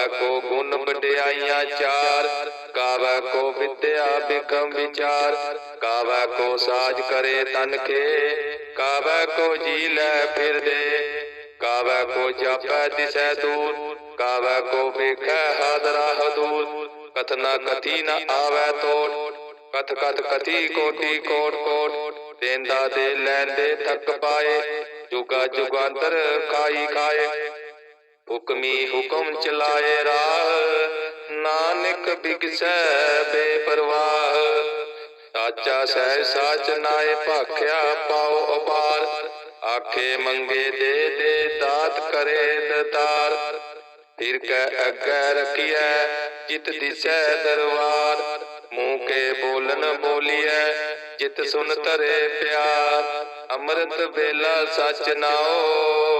ਕਾਵੈ ਕੋ ਗੁਣ ਵਡਿਆਈਆਂ ਚਾਰ, ਕਾਵੈ ਕੋ ਵਿਦਿਆ ਬਿਕਮ ਵਿਚਾਰ, ਕਾਵੈ ਕੋ ਸਾਜ ਕਰੇ ਤਨ ਕੇ, ਕਾਵੈ ਕੋ ਜੀ ਲੈ ਫਿਰਦੇ ਕਾਵੈ ਕੋ ਜਾਪੈ ਦਿਸੈ ਦੂਰ, ਕਾਵੈ ਕੋ ਵੇਖੈ ਹਾਦਰਾ ਹਦੂਰ ਕਥਨਾ ਕਥੀ ਨ ਆਵੈ ਤੋੜ, ਕਥ ਕਥ ਕਥੀ ਕੋਟੀ ਕੋਟ ਕੋਟ, ਦੇਂਦਾ ਦੇ ਲੈਂਦੇ ਥੱਕ ਪਾਏ, ਜੁਗਾ ਜੁਗਾਂਤਰ ਖਾਈ ਖਾਏ ਹੁਕਮੀ ਹੁਕਮ ਚਲਾਏ ਰਾਹ। ਨਾਨਕ ਬਿਗਸੈ ਬੇਪਰਵਾਹ। ਸਾਚਾ ਸਹਿ ਸਾਚ ਨਾਏ ਭਾਖਿਆ ਪਾਉ ਅਪਾਰ ਆਖੇ ਮੰਗੇ ਦੇ ਦੇ ਦਾਤ ਕਰੇ ਦਤਾਰ। ਫਿਰ ਕੈ ਅੱਗੇ ਰਖੀਐ ਜਿਤ ਦਿਸੈ ਦਰਬਾਰ ਮੂੰਹ ਕੇ ਬੋਲਨ ਬੋਲੀਐ ਜਿਤ ਸੁਨ ਧਰੇ ਪਿਆਰ। ਅੰਮ੍ਰਿਤ ਵੇਲਾ ਸਚ ਨਾਓ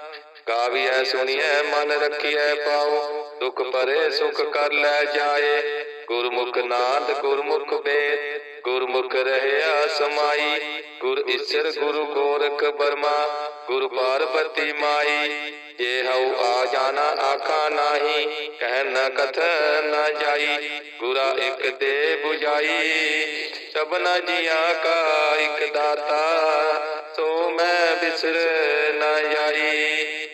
ਗਾਵੀਐ ਸੁਣੀਐ, ਮਨ ਰੱਖੀਐ ਪਾਉ ਦੁਖ ਪਰੇ ਸੁਖ ਕਰ ਲੈ ਜਾਏ। ਗੁਰਮੁਖ ਨਾਦ, ਗੁਰਮੁਖ ਵੇਦ ਗੁਰਮੁਖ ਰਹਿਆ ਸਮਾਈ। ਗੁਰ ਈਸ਼ਰ, ਗੁਰੂ ਗੋਰਖ ਬਰਮਾ। ਗੁਰ ਪਾਰਬਤੀ ਮਾਈ। ਜੇ ਹਉ ਆ ਜਾਣਾ, ਆਖਾ ਨਾਹੀ। ਕਹਿ ਨ ਕਥ ਨ ਜਾਈ। ਗੁਰਾ ਇਕ ਦੇ 부ਜਾਈ ਸਭਨਾ ਜੀਆਂ ਕਾ ਇਕ ਦਾਤਾ। ਸੋ ਮੈਂ ਬਿਸਰ ਨ ਜਾਈ।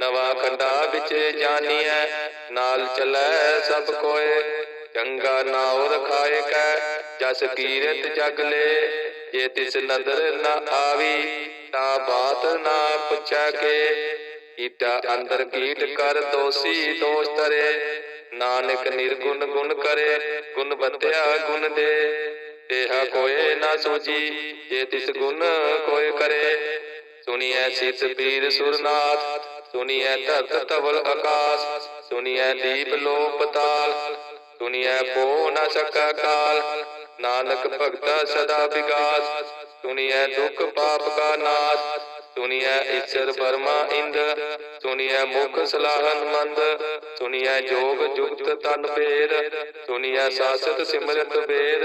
ਨਵਾ ਖੰਡਾ ਵਿੱਚ ਜਾਨੀਐ, ਨਾਲ ਚਲੈ ਸਭ ਕੋਏ, ਚੰਗਾ ਨਾਉ ਰਖਾਏ ਕੈ ਜਸ ਕੀਰਤ ਜਗ ਲੈ, ਜੇ ਤਿਸ ਨਦਰ ਨਾ ਆਵੀ, ਤਾਂ ਬਾਤ ਨਾ ਪੁੱਛੈ ਕੇ ਕੀਟਾ ਅੰਦਰ ਕੀਟ ਕਰ ਦੋਸੀ ਦੋਸ਼ ਤਰੇ ਨਾਨਕ ਨਿਰਗੁਣ ਗੁਣ ਕਰੇ, ਗੁਣ ਬਤਿਆ ਗੁਣ ਦੇ ਤੇਹਾ ਕੋਏ ਨਾ ਸੂਜੀ ਜੇ ਤਿਸ ਗੁਣ ਕੋਏ ਕਰੇ, ਸੁਣੀਐ ਸਿਤ ਪੀਰ ਸੁਰਨਾਥ ਸੁਣੀਐ ਧਰਤ ਤਵਲ ਆਕਾਸ, ਸੁਣੀਐ ਦੀਪ ਲੋ ਪਤਾਲ, ਸੁਣੀਐ ਪੋ ਨਾ ਸਕਾ ਕਾਲ। ਨਾਨਕ ਭਗਤਾ ਸਦਾ ਵਿਗਾਸ, ਸੁਣੀਐ ਦੁਖ ਪਾਪ ਕਾ ਨਾਸ, ਸੁਣੀਐ ਈਸ਼ਰ ਬਰਮਾ ਇੰਦ, ਸੁਣੀਐ ਮੁਖ ਸਲਾਹਨ ਮੰਦ, ਸੁਣੀਐ ਜੋਗ ਜੁਗਤ ਤਨ ਪੇਰ ਸੁਣੀਐ ਸਾਸਤ ਸਿਮਰਤ ਵੇਦ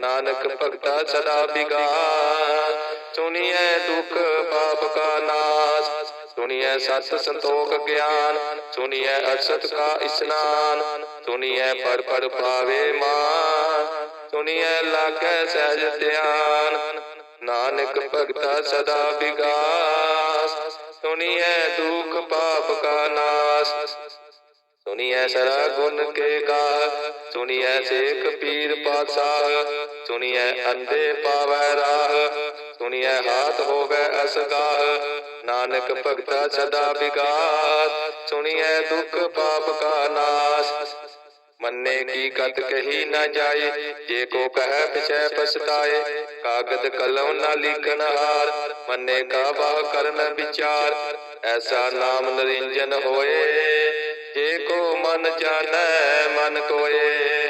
ਨਾਨਕ ਭਗਤਾ ਸਦਾ ਵਿਗਾਸ, ਸੁਣੀਐ ਦੁਖ ਪਾਪ ਕਾ ਨਾਸ ਸੁਣੀਐ ਸਤ ਸੰਤੋਖ ਗਿਆਨ, ਸੁਣੀਐ ਅਸਤ ਕਾ ਇਸਨਾਨ, ਸੁਣੀਐ ਪੜ ਪਰ ਪਾਵੇ ਮਾਨ, ਸੁਣੀਐ ਲਾਗੈ ਸਹਿਜ ਧਿਆਨ, ਨਾਨਕ ਭਗਤਾ ਸਦਾ ਵਿਗਾਸ, ਸੁਣੀਐ ਦੁਖ ਪਾਪ ਕਾ ਨਾਸ, ਸੁਣੀਐ ਸਰਾ ਗੁਣ ਕੇ ਗਾ, ਸੁਣੀਐ ਸੇਖ ਪੀਰ ਪਾਤਸ਼ਾਹ, ਸੁਣੀਐ ਅੰਧੇ ਪਾਵੈ ਰਾਹ ਸੁਣੀਐ, ਹਾਥ ਹੋਵੇ ਅਸਗਾਹ ਨਾਨਕ ਭਗਤਾ ਸਦਾ ਵਿਗਾਸ ਸੁਣਿਐ, ਦੁਖ ਪਾਪ ਕਾ ਨਾਸ। ਮੰਨੇ ਕੀ ਗਤ ਕਹੀ ਨਾ ਜਾਏ, ਜੇ ਕੋ ਕਹੈ ਪਿਛੈ ਪਛਤਾਏ। ਕਾਗਦ ਕਲਮ ਨਾ ਲਿਖਣ ਹਾਰ, ਮੰਨੇ ਕਾ ਬਾਹ ਕਰਨ ਵਿਚਾਰ। ਐਸਾ ਨਾਮ ਨਰਿੰਜਨ ਹੋਏ, ਜੇ ਕੋ ਮਨ ਜਾਣੈ, ਮਨ ਕੋਏ।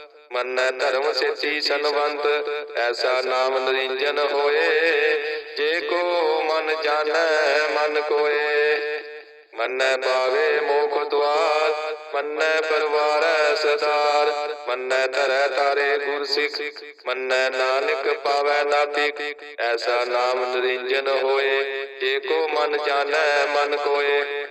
ਮੰਨੈ ਧਰਮ ਸੇਤੀ ਸੰਵੰਤ ਐਸਾ ਨਾਮ ਨਰਿੰਜਨ ਹੋਏ। ਜੇ ਕੋ ਮਨ ਜਾਣੈ, ਮਨ ਕੋਏ। ਮੰਨੈ ਪਾਵੇ ਮੋਖ ਦੁਆਰ, ਮੰਨੈ ਪਰਵਾਰੈ ਸਦਾਰ। ਮੰਨੈ ਧਰੈ ਤਾਰੇ ਗੁਰ ਸਿੱਖ ਮੰਨੈ ਨਾਨਕ ਪਾਵੈ ਨਾਤਿਕ। ਐਸਾ ਨਾਮ ਨਰਿੰਜਨ ਹੋਏ। ਜੇ ਕੋ ਮਨ ਜਾਣੈ, ਮਨ ਕੋਏ।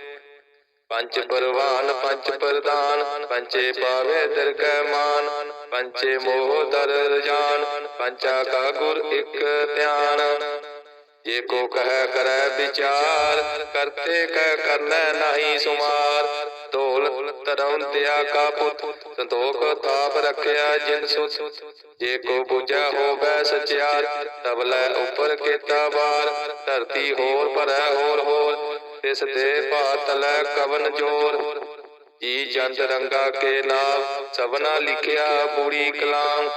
ਪੰਚ ਪਰਵਾਨ, ਪੰਚ ਪ੍ਰਦਾਨ, ਪੰਚੇ ਪਾਵੇ ਦਰਗਹਿ ਮਾਨ। ਪੰਚੇ ਮੋਹ ਦਰ ਰਜਾਨ ਪੰਚਾ ਕਾ ਗੁਰ ਇਕ ਧਿਆਨ। ਜੇ ਕੋ ਕਹੈ ਕਰੈ ਵਿਚਾਰ, ਕਰਤੇ ਕਹਿ ਕਰਨੈ ਨਹੀਂ ਸੁਮਾਰ। ਢੋਲ ਧਰਮ ਦਿਆ ਕਾ ਪੁੱਤ, ਸੰਤੋਖ ਤਾਪ ਰਖਿਆ ਜਿਨ ਸੁਤ। ਜੇ ਕੋ ਬੁਝਾ ਹੋਵੇ ਸਚਿਆਰ ਤਬਲੇ ਉੱਪਰ ਕੀਤਾ ਬਾਰ ਧਰਤੀ ਹੋਰ ਭਰੈ ਹੋਰ ਹੋਰ, ਤਿਸ ਤੇ ਭਾਤਲੈ ਕਵਨ ਜੋਰ। ਜੀ ਜੰਤ ਰੰਗਾ ਕੇ ਨਾਮ, ਸਭਨਾ ਲਿਖਿਆ ਪੂਰੀ ਕਲਾਮ।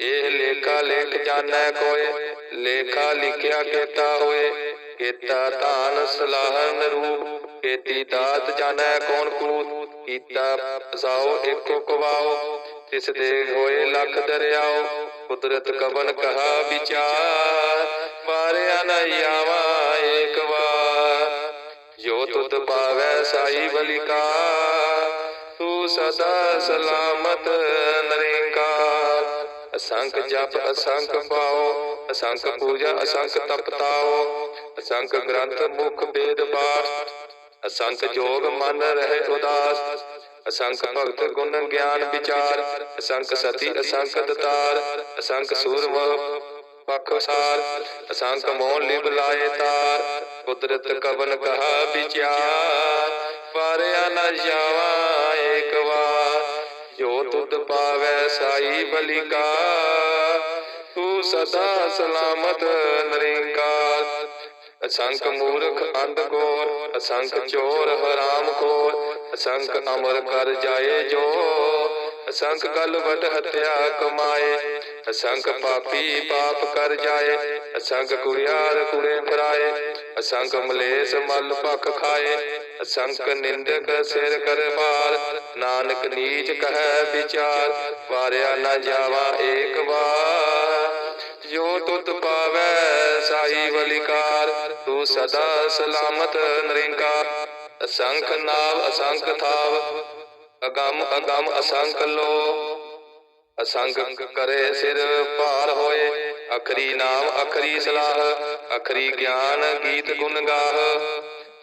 ਇਹ ਲੇਖਾ ਲੇਖ ਜਾਣੈ ਕੋਏ, ਲੇਖਾ ਲਿਖਿਆ ਕੀਤਾ ਹੋਏ। ਕੀਤਾ ਧਾਨ ਸਲਾਹਨ ਰੂਪ ਕੀਤੀ ਦਾਤ ਜਾਣੈ ਕੌਣ ਕੂਤ। ਕੀਤਾ ਸਾਓ ਇੱਕੋ ਕਵਾਓ ਤਿਸ ਦੇ ਹੋਏ ਲੱਖ ਦਰਿਆਓ। ਕੁਦਰਤ ਕਵਨ ਕਹਾ ਵਿਚਾਰ ਮਾਰਿਆ ਨ ਆਵਾ ਏਕ ਵਾਰ। ਜੋ ਤੁਧ ਪਾਵੈ ਸਾਈ ਬਲਿਕਾ ਤੂੰ ਸਦਾ ਸਲਾਮਤ ਨਰਿੰਕਾਰ ਅਸੰਖ ਜਪ ਅਸੰਖ ਪਾਓ ਅਸੰਖ ਪੂਜਾ ਅਸੰਖ ਤਪਤਾਓ ਅਸੰਖ ਗ੍ਰੰਥ ਮੁਖ ਬੇਦ ਬਾਸ ਅਸੰਖ ਜੋਗ ਮਨ ਰਹਿ ਉਦਾਸ ਅਸੰਖ ਭਗਤ ਗੁਣ ਗਿਆਨ ਵਿਚਾਰ ਅਸੰਖ ਸਤੀ ਅਸੰਖ ਦਤਾਰ ਅਸੰਖ ਸੂਰਮ ਪਖਸਾਰ ਅਸੰਖ ਮੋਹ ਲਿਵ ਲਾਏ ਤਾਰ ਕੁਦਰਤ ਕਵਨ ਕਹਾ ਵਿਚਾਰ ਪਾਰਿਆ ਨ ਜਾਵਾ ਏਕ ਵਾਰ ਜੋ ਤੁਧ ਸਾਈ ਬਲਿਕਾ। ਤੂੰ ਸਦਾ ਸਲਾਮਤ ਨਰਿੰਕਾਰ ਅਸੰਖ ਮੂਰਖ ਅੰਧ ਗੋਰ ਅਸੰਖ ਚੋਰ ਹਰਾਮ ਖੋਰ ਅਸੰਖ ਅਮਰ ਕਰ ਜਾਏ ਜੋ। ਅਸੰਖ ਕਲ ਵਟ ਹਤਿਆ ਕਮਾਏ, ਅਸੰਖ ਪਾਪੀ ਪਾਪ ਕਰ ਜਾਏ, ਅਸੰਖ ਕੁੜਿਆਰ ਕੁੜੇ ਫਰਾਏ, ਅਸੰਖ ਮਲੇਸ ਮਲ ਭਖ ਖਾਏ। ਅਸੰਖ ਨਿੰਦਕ ਸਿਰ ਕਰ ਭਾਰ। ਨਾਨਕ ਨੀਚ ਕਹੈ ਵਿਚਾਰ, ਵਾਰਿਆ ਨਾ ਜਾਵਾ ਏਕ ਵਾਰ। ਜੋ ਤੁਧ ਪਾਵੈ ਸਾਈ ਬਲਿਕਾਰ ਤੂੰ ਸਦਾ ਸਲਾਮਤ ਨਰਿੰਕਾਰ। ਅਸੰਖ ਨਾਵ ਅਸੰਖ ਥਾਵ, ਅਗੰਮ ਅਗੰਮ ਅਸੰਖ ਲੋ। ਅਸੰਗ ਕਰੇ ਸਿਰ ਭਾਰ ਹੋਏ, ਅਖਰੀ ਨਾਮ ਅਖਰੀ ਸਲਾਹ, ਅਖਰੀ ਗਿਆਨ ਗੀਤ ਗੁਣ ਗਾਹ।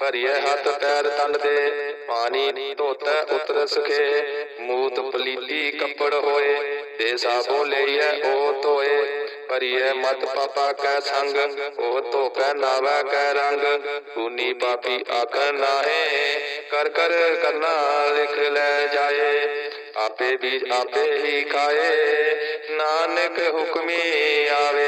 ਭਰੀਏ ਹੱਥ ਪੈਰ ਤਨ ਦੇ, ਪਾਣੀ ਧੋਤੈ ਉਤਰ ਸਖੇ। ਮੂਤ ਪਲੀਤੀ ਕੱਪੜ ਹੋਏ ਤੇ ਸਾਬੋ ਲਈਐ ਉਹ ਧੋਏ। ਭਰੀਏ ਮਤ ਪਾਪਾ ਕੈ ਸੰਗ, ਉਹ ਧੋਪੈ ਨਾਵੈ ਕੈ ਰੰਗ। ਕੂਨੀ ਪਾਪੀ ਆਖਣ ਨਾਹੇ, ਕਰ ਕਰ ਕਰਨਾ ਲਿਖ ਲੈ ਜਾਏ। ਆਪੇ ਵੀ ਆਪੇ ਹੀ ਖਾਏ, ਨਾਨਕ ਹੁਕਮੀ ਆਵੇ।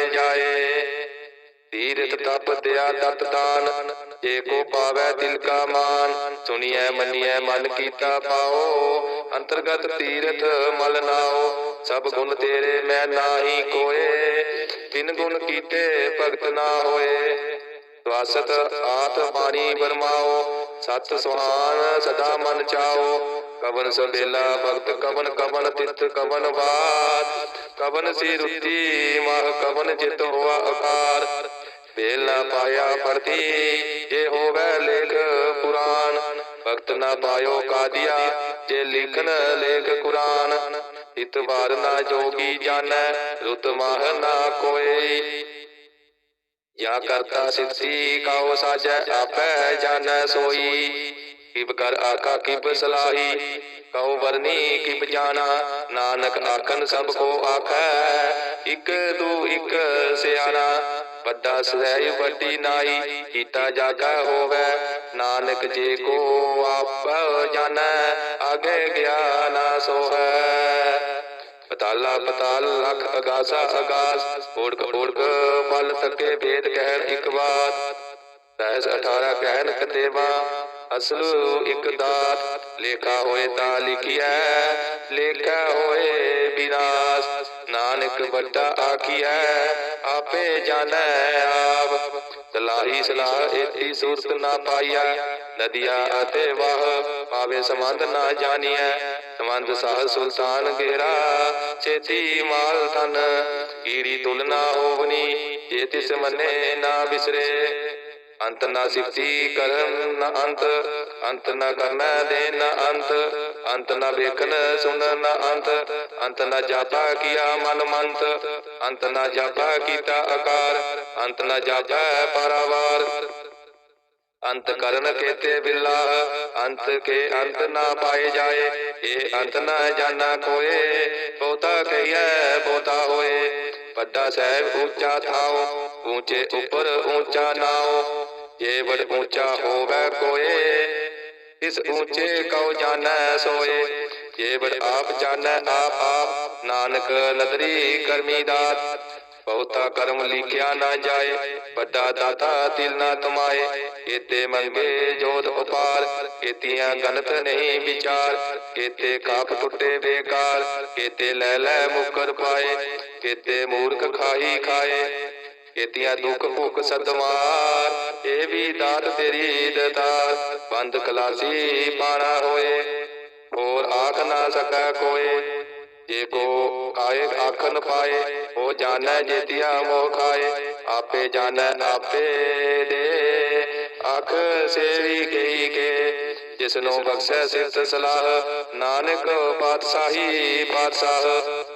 ਤੀਰਥ ਤਪ ਦਿਆ ਤਤ ਦਾਨ, ਜੇ ਪਾਵੈ ਦਿਲ ਕਾ ਮਾਨ। ਸੁਣੀਐ, ਮੰਨੀਐ, ਮਨ ਕੀਤਾ ਪਾਓ, ਅੰਤਰਗਤ ਤੀਰਥ ਮਲ ਨਾਓ। ਸਭ ਗੁਣ ਤੇਰੇ ਮੈਂ ਨਾਹੀ ਕੋਏ ਬਿਨ ਗੁਣ ਕੀਤੇ ਭਗਤ ਨਾ ਹੋਏ। ਸਵਾਸਤ ਆਤ ਬਾਣੀ ਬਰਮਾਓ, ਸਤ ਸੁਹਾਨ ਸਦਾ ਮਨ ਚਾਓ। ਕਵਨ ਸਬੇਲਾ ਭਗਤ, ਕਵਨ ਕਵਨ ਤਿਤ ਕਵਨ ਬਾਤ ਕਵਨ ਸੀ ਰੁੱਤੀ, ਮਹ ਕਵਨ ਜਿਤ ਹੋਆ ਅਕਾਰ। ਬੇਲਾ ਪਾਇਆ ਪੜਤੀ ਜੇ ਹੋਵੇ ਲੇਖ ਪੁਰਾਨ ਭਗਤ ਨਾ ਪਾਇਓ ਕਾਦੀਆ। ਜੇ ਲਿਖਨ ਲੇਖ ਕੁਰਾਨ ਇਤਬਾਰ ਨਾ ਜੋਗੀ ਜਾਣੈ, ਰੁਤ ਮਾਹ ਨਾ ਕੋਏ। ਜਾਂ ਕਰਤਾ ਸਿੱਧੀ, ਕਾਉ ਸਾਜੈ, ਆਪੈ ਜਾਣੈ ਸੋਈ। ਕਿਬ ਕਰ ਆਕਾ ਕਿਬ ਸਲਾਹੀ, ਕਉ ਵਰਨੀ, ਕਿਬ ਜਾਣਾ। ਨਾਨਕ ਆਖਨ ਸਭ ਕੋ ਆਖੈ, ਇਕ ਦੂ ਇਕ ਸਿਆਣਾ। ਵੱਡਾ ਸਹਿ ਵੱਡੀ ਨਾਈ, ਕੀਤਾ ਜਾਗਾ ਹੋਵੇ। ਨਾਨਕ ਜੇ ਕੋ ਆਪ ਜਾਣੈ, ਆਗੇ ਗਿਆਨ ਸੋਹੈ। ਪਤਾਲਾ ਪਤਾਲ ਲਖ ਅਗਾਸਾ ਅਗਾਸ ਓੜਕ ਓੜਕ ਬਲ ਤਕੇ ਭੇਦ ਕਹਿਣ ਇੱਕ ਬਾਤ ਰਹਿਸ 18 ਕਹਿਣ ਕਤੇਵਾ, ਅਸਲੂ ਇੱਕ ਦਾਤ। ਲੇਖਾ ਹੋਏ ਤਾਂ ਲਿਖਿਆ ਲੇਖਾ ਹੋਏ ਵਿਨਾਸ਼ ਨਾਨਕ ਵੱਡਾ ਆਖੀਐ ਆਪੇ ਜਾਣੈ ਆਪ। ਸਲਾਹੀ ਸਲਾਹ ਏਤੀ ਸੂਰਤ ਨਾ ਪਾਈਆ, ਨਦੀਆਂ ਅਤੇ ਵਾਹ ਪਾਵੇ ਸੰਬੰਧ ਨਾ ਜਾਣੀਐ। ਸੰਬੰਧ ਸਾਹ ਸੁਲਤਾਨ ਗੇਰਾ ਛੇਤੀ ਮਾਲ ਤਨ ਕੀੜੀ ਤੁਲਨਾ ਹੋਵਨੀ, ਜੇ ਤਿਸ ਮੰਨੇ ਨਾ ਬਿਸਰੇ। ਅੰਤ ਨਾ ਸਿਫਤੀ ਕਰਮ, ਨਾ ਅੰਤ ਅੰਤ ਨਾ ਕਰਨਾ ਦੇ ਨਾ ਅੰਤ। ਅੰਤ ਨਾ ਵੇਖਣ ਸੁਣਨ ਨਾ ਅੰਤ ਅੰਤ ਨਾ ਜਾਪਾ ਕੀਆ ਮਨ ਮੰਤ, ਅੰਤ ਨਾ ਜਾਪਾ ਕੀਤਾ ਆਕਾਰ, ਅੰਤ ਨਾ ਜਾਪਾ ਪਰਾਵਾਰ। ਅੰਤ ਕਰਨ ਕੇਤੇ ਬਿਲਾ, ਅੰਤ ਕੇ ਅੰਤ ਨਾ ਪਾਏ ਜਾਏ ਇਹ ਅੰਤ ਨਾ ਜਾਣਾ ਕੋਏ ਬਹੁਤਾ ਕਹੀਐ, ਬਹੁਤਾ ਹੋਏ। ਵੱਡਾ ਸਾਹਿਬ ਉੱਚਾ ਥਾਓ, ਉੱਚੇ ਉੱਪਰ ਉੱਚਾ ਨਾਓ, ਜੇ ਬੜ ਉੱਚਾ ਹੋਵੇ ਕੋਏ ਇਸ ਉੱਚੇ ਕਉ ਜਾਣੈ ਸੋਏ। ਬੜ ਆਪ ਜਾਣੈ ਆਪ ਆਪ। ਨਾਨਕ ਨਦਰੀ ਕਰਮੀ ਦਾਤ। ਬਹੁਤਾ ਕਰਮ ਲਿਖਿਆ ਨਾ ਜਾਏ। ਵੱਡਾ ਦਾਤਾ ਦਿਲ ਨਾ ਤਮਾਏ ਇਤੇ ਮੰਗੇ ਜੋਤ ਉਪਾਰ। ਇਤੀਆਂ ਗਨਤ ਨਹੀਂ ਵਿਚਾਰ। ਇਤੇ ਕਾਪ ਟੁੱਟੇ ਬੇਕਾਰ। ਇਤੇ ਲੈ ਲੈ ਮੁਕਰ ਪਾਏ। ਇਤੇ ਮੂਰਖ ਖਾਈ ਖਾਏ। ਇਤੀਆਂ ਦੁੱਖ ਭੁੱਖ ਸਦਮਾਰ। ਇਹ ਵੀ ਦਾਤ ਤੇਰੀ ਦਤਾਰ, ਬੰਦ ਕਲਾਸੀ ਪਾਣਾ ਹੋਏ, ਹੋਰ ਆਖ ਨਾ ਸਕੈ ਕੋਏ। ਜੇ ਕੋ ਆਏ ਆਖਨ ਪਾਏ ਉਹ ਜਾਣੈ ਜੇਤੀਆ ਮੋਹ ਖਾਏ। ਆਪੇ ਜਾਣੈ, ਆਪੇ ਦੇ। ਆਖ ਸੇਵੀ ਕਹੀ ਕੇ, ਜਿਸ ਨੂੰ ਬਖਸ਼ੈ ਸਿਫਤ ਸਲਾਹ, ਨਾਨਕ ਪਾਤਸ਼ਾਹੀ ਪਾਤਸ਼ਾਹ।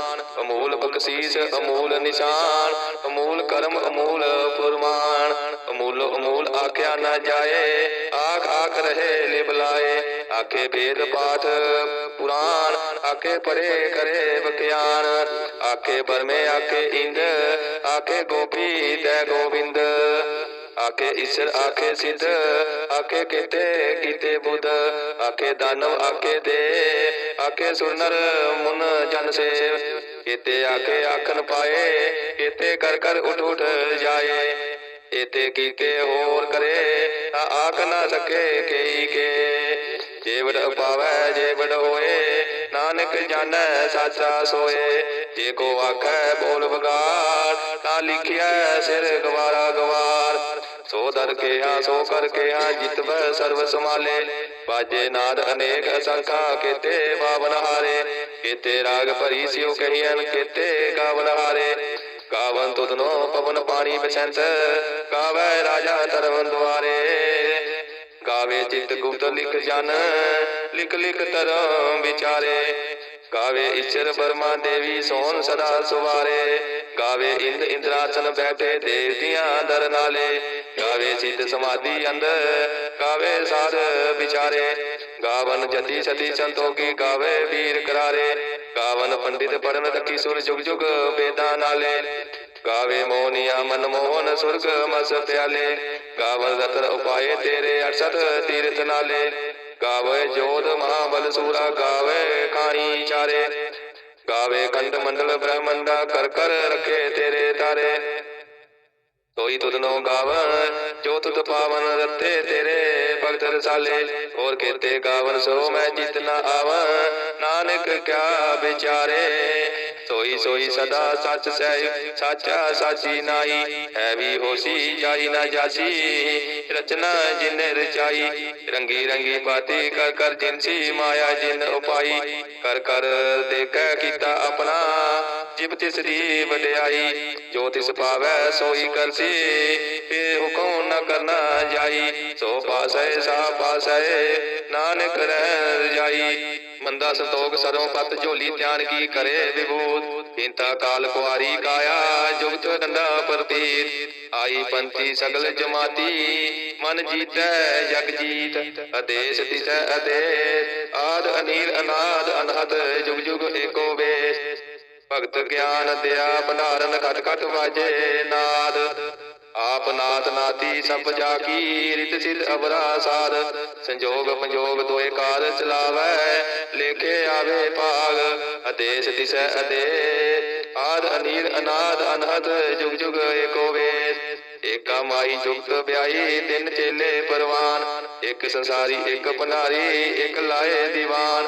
ਅਮੂਲ ਬਖਸ਼ੀਸ, ਅਮੂਲ ਨਿਸ਼ਾਨ, ਅਮੂਲ ਕਰਮ, ਅਮੂਲ ਫਰਮਾਨ। ਅਮੂਲ ਅਮੂਲ ਆਖਿਆ ਨਾ ਜਾਏ, ਆਖ ਆਖ ਰਹੇ ਲਿਬਲਾਏ ਆਖੇ ਵੇਦ ਪਾਠ ਪੁਰਾਨ ਆਖੇ ਪਰੇ ਕਰੇ ਬਖਿਆਨ ਆਖੇ ਬਰਮੇ, ਆਖੇ ਇੰਦ, ਆਖੇ ਗੋਪੀ ਤੈ ਗੋਬਿੰਦ। ਆਖੇ ਈਸ਼ਰ, ਆਖੇ ਸਿੱਧ, ਆਖੇ ਕਿਤੇ ਕਿਤੇ ਬੁੱਧ। ਆਖੇ ਦਾਨਵ, ਆਖੇ ਦੇ, ਆਖੇ ਸੁਰਨਰ, ਮੁਨ ਜਨ ਸੇਵ। ਕੀਤੇ ਆਖੇ ਆਖਣ ਪਾਏ ਕੀਤੇ ਕਰ ਕਰ ਉਠ ਉਠ ਜਾਏ। ਇਤੇ ਕੀਤੇ ਹੋਰ ਕਰੇ, ਤਾਂ ਆਖ ਨਾ ਸਕੇ ਕਈ ਕੇ। ਜੇ ਵਡ ਪਾਵੈ ਹੋਏ, ਨਾਨਕ ਜਾਣੈ ਸਾਚਾ ਸੋਏ। ਜੇ ਕੋ ਆਖੈ ਬੋਲ ਬਗਾਰ ਤਾਂ ਲਿਖਿਆ ਸਿਰ ਗਵਾਰਾ ਗਵਾਰ। ਸੋ ਦਰ ਕੇ ਆ ਸੋ ਕਰ ਕੇ ਆ ਜਿਤਵੈ ਸਰਵ ਸਮਾਲੇ ਬਾਜੇ ਨਾਦ ਅਨੇਕ ਅਸੰਖਾ ਕੀਤੇ ਬਾਵਨ ਹਾਰੇ। ਕੀਤੇ ਰਾਗ ਭਰੀ ਸਿਉ ਕਹੀਨ ਕੀਤੇ ਗਾਵਨ ਹਾਰੇ। ਗਾਵਨ ਤੁਧਨੋ ਪਵਨ ਪਾਣੀ ਬਸੰਤ, ਗਾਵੇ ਰਾਜਾ ਧਰਮ ਦੁਆਰੇ। ਗਾਵੇ ਚਿਤ ਗੁਪਤ ਲਿਖ ਜਨ, ਲਿਖ ਲਿਖ ਧਰਮ ਵਿਚਾਰੇ। ਗਾਵੇ ਈਸ਼ਰ ਬਰਮਾ ਦੇਵੀ ਸੋਨ ਸਦਾ ਸੁਵਾਰੇ। ਗਾਵੇ ਇੰਦ ਇੰਦਰਾਸਨ ਬੈਠੇ ਦੇਵਤੀਆਂ ਦਰ ਨਾਲੇ ਗਾਵੇ ਸਿੱਧ ਸਮਾਧੀ ਅੰਦਰ ਗਾਵੇ ਸਾਧ ਵਿਚਾਰੇ। ਗਾਵਨ ਜਤੀ ਸਤੀ ਸੰਤੋਗੀ ਗਾਵੇ ਵੀਰ ਕਰਾਰੇ। ਗਾਵਨ ਪੰਡਿਤ ਪੜਨ ਤਕੀ ਸੁਰ ਜੁਗ ਜੁਗ ਵੇਦਾਂ ਨਾਲੇ। ਗਾਵੇ ਮੋਨੀਆ ਮਨ ਮੋਹਨ ਸੁਰਗ ਮਸ ਪਿਆਲੇ। ਗਾਵਨ ਰਤਨ ਉਪਾਏ ਤੇਰੇ 68 ਤੀਰਥ ਨਾਲੇ। ਗਾਵੇ ਜੋਧ ਮਹਾਬਲ ਸੂਰਾ ਗਾਵੇ ਕਾਣੀ ਚਾਰੇ। ਗਾਵੇ ਕੰਡ ਮੰਡਲ ਬ੍ਰਹਮੰਡਾ ਕਰ ਕਰ ਰਖੇ ਤੇਰੇ ਤਾਰੇ। ਤੋਈ ਤੁਧਨੋ ਗਾਵਨ ਜੋ ਤੁਧ ਪਾਵਨ ਰਤੇ ਤੇਰੇ ਰਸਾਲੇ ਹੋਰ ਕੇਤੇ ਗਾਵਨ ਸੋ ਮੈਂ ਜਿਤ ਨ ਆਵਨ ਨਾਨਕ ਕਿਆ ਵਿਚਾਰੇ, ਸੋਈ ਸੋਈ ਸਦਾ ਸੱਚ ਸਹਿ, ਸਾਚਾ ਸਾਚੀ ਨਾਈ ਹੈ ਵੀ ਹੋਸੀ, ਜਾਈ ਨਾ ਜਾਸੀ। ਰਚਨਾ ਜਿਨ ਰਚਾਈ, ਰੰਗੀ ਰੰਗੀ ਬਾਤੀ ਕਰ ਕਰ ਜਿਨਸੀ ਮਾਇਆ ਜਿਨ ਉਪਾਈ। ਕਰ ਕਰ ਦੇਖੈ ਕੀਤਾ ਆਪਣਾ ਜਿਬ ਤਿਸ ਦੀ ਵਡਿਆਈ, ਜੋ ਤਿਸ ਪਾਵੈ ਸੋਈ ਕਰਸੀ ਇਹ ਹੁਕਮ ਨ ਕਰਨਾ ਜਾਈ। ਸੋ ਪਾਸੈ, ਸਾ ਪਾਸੈ, ਨਾਨਕ ਰਹਿ ਰਜਾਈ ਮੰਦਾ ਸੰਤੋਖ ਸਰੋਂ ਪਤ ਝੋਲੀ ਧਿਆਨ ਕੀ ਕਰੇ ਵਿਭੂਤ? ਇੰਤਾ ਕਾਲ ਕੁਆਰੀ ਕਾਇਆ, ਜੁਗਤ ਡੰਡਾ ਪ੍ਰਤੀਤ। ਆਈ ਪੰਥੀ ਸਗਲ ਜਮਾਤੀ, ਮਨ ਜੀਤੈ ਜਗ ਜੀਤ। ਅਦੇਸ ਤਿਸੈ ਅਦੇਸ ਆਦ ਅਨੀਲ ਅਨਾਦ ਅਨਹਦ ਜੁਗ ਜੁਗ ਏਕੋ ਵੇਸ। ਭਗਤ ਗਿਆਨ ਦਿਆ ਭੰਡਾਰਨ ਘਟ ਘਟ ਵਾਜੇ ਨਾਦ। ਆਪ ਨਾਥ ਨਾਤੀ ਸਭ ਜਾ ਕੀ ਰਿਤ ਸਿਧ ਅਵਰਾ ਸਾਧ ਸੰਜੋਗ ਪੰਜੋਗ ਦੋਏ ਕਾਰ ਚਲਾਵੈ, ਲੇਖੇ ਆਵੇ ਭਾਗ। ਅਦੇਸ ਦਿਸੈ ਅਦੇ ਆਦ ਅਨੀਲ ਅਨਾਦ ਅਨਹਦ, ਜੁਗ ਜੁਗ ਏਕੋ ਵੇਸ। ਏਕਾ ਮਾਈ ਜੁਗਤ ਵਿਆਈ ਤਿੰਨ ਚੇਲੇ ਪਰਵਾਨ। ਇੱਕ ਸੰਸਾਰੀ, ਇੱਕ ਭੰਡਾਰੀ, ਇੱਕ ਲਾਏ ਦੀਵਾਨ।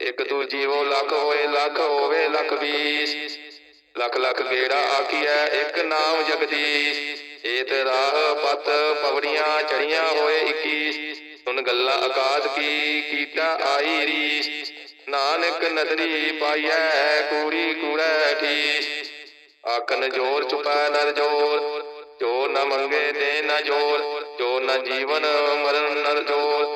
ਇੱਕ ਤੂ ਜੀਵੋ ਲੱਖ ਹੋਏ, ਲੱਖ ਹੋਵੇ, ਲੱਖ ਵੀਸ ਲੱਖ ਲੱਖ ਗੇੜਾ ਆਖੀਐ, ਇੱਕ ਨਾਮ ਜਗਦੀਸ਼। ਏਤ ਰਾਹ ਪਤ ਪਵੜੀਆਂ ਚੜੀਆਂ ਹੋਏ 21 ਸੁਨ ਗੱਲਾਂ ਆਕਾਦ ਕੀ, ਕੀਤਾ ਆਈ ਰੀਸ। ਨਾਨਕ ਨਦਰੀ ਪਾਈਐ, ਕੂੜੀ ਕੂੜੈ ਠੀਸ। ਆਖਨ ਜੋਰ ਚੁਪੈ ਨਰ ਜੋਰ, ਜੋ ਨ ਮੰਗੇ ਦੇ ਨ ਜੋਰ, ਜੋ ਨ ਜੀਵਨ ਮਰਨ ਨਰ ਜੋਰ।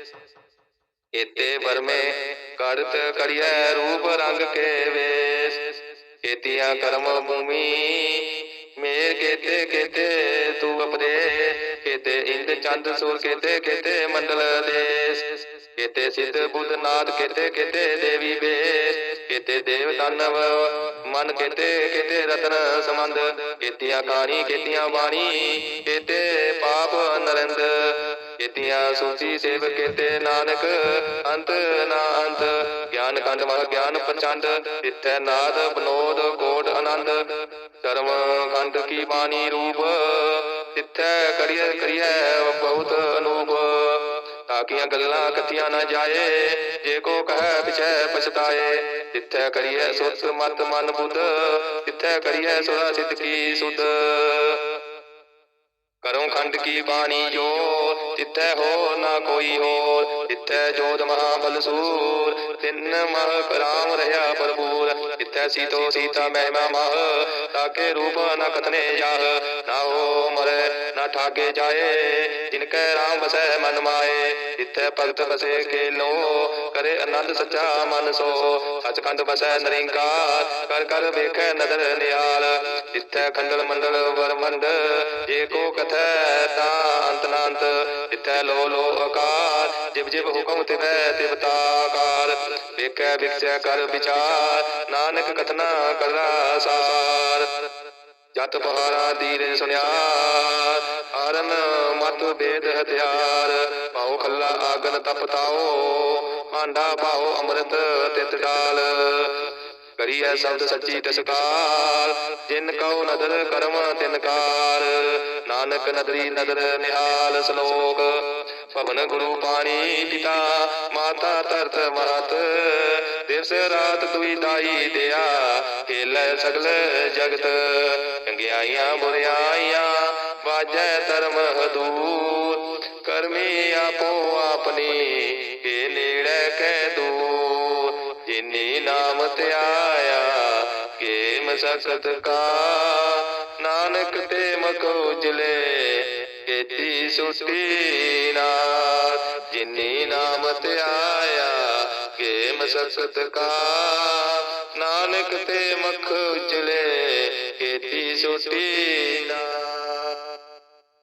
ਇਤੇ ਵਰਮੇ ਕਰਤ ਕਰਿਐ ਰੂਪ ਰੰਗ ਕੇ ਵੇਸ। ਕੇਤੀਆਂ ਕਰਮ ਭੂਮੀ ਮੇਰ ਕੇਤੇ ਕੇਤੇ ਤੂ ਅਪਦੇ ਕੇਤੇ ਇੰਦ ਚੰਦ ਸੂਰ ਕੇਤੇ ਕੇਤੇ ਮੰਡਲ ਦੇਸ। ਕੇਤੇ ਸਿੱਧ ਬੁੱਧ ਨਾਦ ਕੇਤੇ ਕੇਤੇ ਦੇਵੀ ਬੇਸ ਕੇਤੇ ਦੇਵ ਦਾਨਵ ਮਨ ਕੇਤੇ ਕੇਤੇ ਰਤਨ ਸਮੰਦ ਕੇਤੀਆਂ ਕਾਣੀ ਕੇਤੀਆਂ ਬਾਣੀ ਕੇਤੇ ਪਾਪ ਨਰਿੰਦ। ਕੇਤੀਆਂ ਸੂਚੀ ਸੇਵ ਕੇਤੇ ਨਾਨਕ, ਅੰਤ ਨਾ ਅੰਤ। ਗਿਆਨ ਕੰਡ ਮਹ ਗਿਆਨ ਪ੍ਰਚੰਡ ਤਿੱਥੈ ਨਾਦ ਬਨੋਦ ਕੋਟ ਆਨੰਦ। ਕਰਮ ਖੰਡ ਕੀ ਬਾਣੀ ਰੂਪ, ਤਿੱਥੈ ਕਰੀਏ ਕਰੀਏ ਬਹੁਤ ਅਨੂਪ। ਤਾਕੀਆਂ ਗੱਲਾਂ ਕਥੀਆਂ ਨਾ ਜਾਏ, ਜੇ ਕੋ ਕਹੈ ਪਿਛੈ ਪਛਤਾਏ। ਤਿੱਥੈ ਕਰੀਏ ਸੁਤ ਮਤ ਮਨ ਬੁੱਧ, ਤਿੱਥੈ ਕਰੀਏ ਸੁਰਾ ਸਿੱਧ ਕੀ ਸੁਧ। ਕਰੋ ਖੰਡ ਕੀ ਬਾਣੀ ਜੋ ਤਿੱਥੈ ਹੋ ਨਾ ਕੋਈ ਹੋਰ ਤਿੱਥੈ ਜੋਤ ਮਹਾ ਸੂਰ ਤਿੰਨ ਮਹ ਕਰਾਮ ਰਹਾ ਭਰਪੂਰ ਤਿੱਥੈ ਸੀਤੋ ਸੀਤਾ ਮਹਿਮਾ ਮਹ, ਤਾਕੇ ਰੂਪ ਨਾ ਕਤਨੇ ਜਾਹ, ਨਾ ਹੋ ਮਰੇ, ਨਾ ਠਾਗੇ ਜਾਏ, ਜਿਨ ਕੈ ਰਾਮ ਵਸੈ ਮਨ ਮਾਏ ਤਿੱਥੈ ਭਗਤ ਵਸੇ ਕੇ ਲੋ ਕਰੇ ਆਨੰਦ ਸੱਚਾ ਮਨ ਸੋ। ਸਚਖੰਡ ਬਸੈ ਨਰਿੰਕਾਰ, ਕਰ ਕਰ ਵੇਖੈ ਨਦਰ ਨਿਹਾਲ ਤਿੱਥੈ ਖੰਡਲ ਮੰਡਲ ਵਰਮੰਡ ਜੇ ਕੋ ਕਥੈ ਤਾ ਅੰਤ ਨਾ ਅੰਤ ਲੋ ਲੋ ਆਕਾਰ, ਜਿਵ ਜਿਵ ਹੁਕਮ ਤਿਵੈ ਤਿਵਤਾਕਾਰ ਵੇਖੈ ਵਿਚੈ ਕਰ ਵਿਚਾਰ, ਨਾਨਕ ਕਥਨਾ ਕਰਨਾ ਸਾਰ ਜਤ ਪਹਾਰਾ ਦੀਰੇ ਸੁਨਿਆਰ, ਹਰਨ ਮਤ ਬੇਦ ਹਥਿਆਰ। ਪਾਉ ਖੱਲਾ ਆਗਨ ਤਪਤਾਓ ਆਂਡਾ ਪਾਓ ਅੰਮ੍ਰਿਤ ਤਿਤ ਡਾਲ। ਕਰੀਐ ਸ਼ਬਦ ਸੱਚੀ ਤਸਕਾਰ, ਜਿਨ ਕਉ ਨਦਰ ਕਰਮ ਤਿਨਕਾਰ ਨਾਨਕ ਨਦਰੀ ਨਦਰ ਨਿਹਾਲ ਸ਼ਲੋਕ, ਭਵਨ ਗੁਰੂ ਪਾਣੀ ਪਿਤਾ, ਮਾਤਾ ਧਰਤ ਮਾਤ ਦਿਵਸ ਰਾਤ ਦੁਈ ਦਾਈ ਦਿਆ, ਖੇਲੇ ਸਗਲ ਜਗਤ ਚੰਗਿਆਈਆਂ ਬੁਰਿਆਈਆਂ। ਵਾਜੈ ਧਰਮ ਹਦੂਰ ਕਰਮੀ ਆਪੋ ਆਪਣੀ ਕੇ ਨੇੜੇ ਕਹਿ ਦੂਰ ਜਿਨੀ ਨਾਮ ਧਿਆਇਆ ਕੇ ਮਸਕਤ ਕਾ। ਨਾਨਕ ਤੇ ਮਖ ਉਜਲੇ, ਕੀਤੀ ਸੁਟੀ ਨਾਥ, ਜਿਨੀ ਨਾਮ ਧਿਆਇਆ ਕੇ ਮਸਕਤ ਕਾ। ਨਾਨਕ ਤੇ ਮਖ ਉਜਲੇ, ਕੀਤੀ ਸੁਟੀ ਨਾਥ।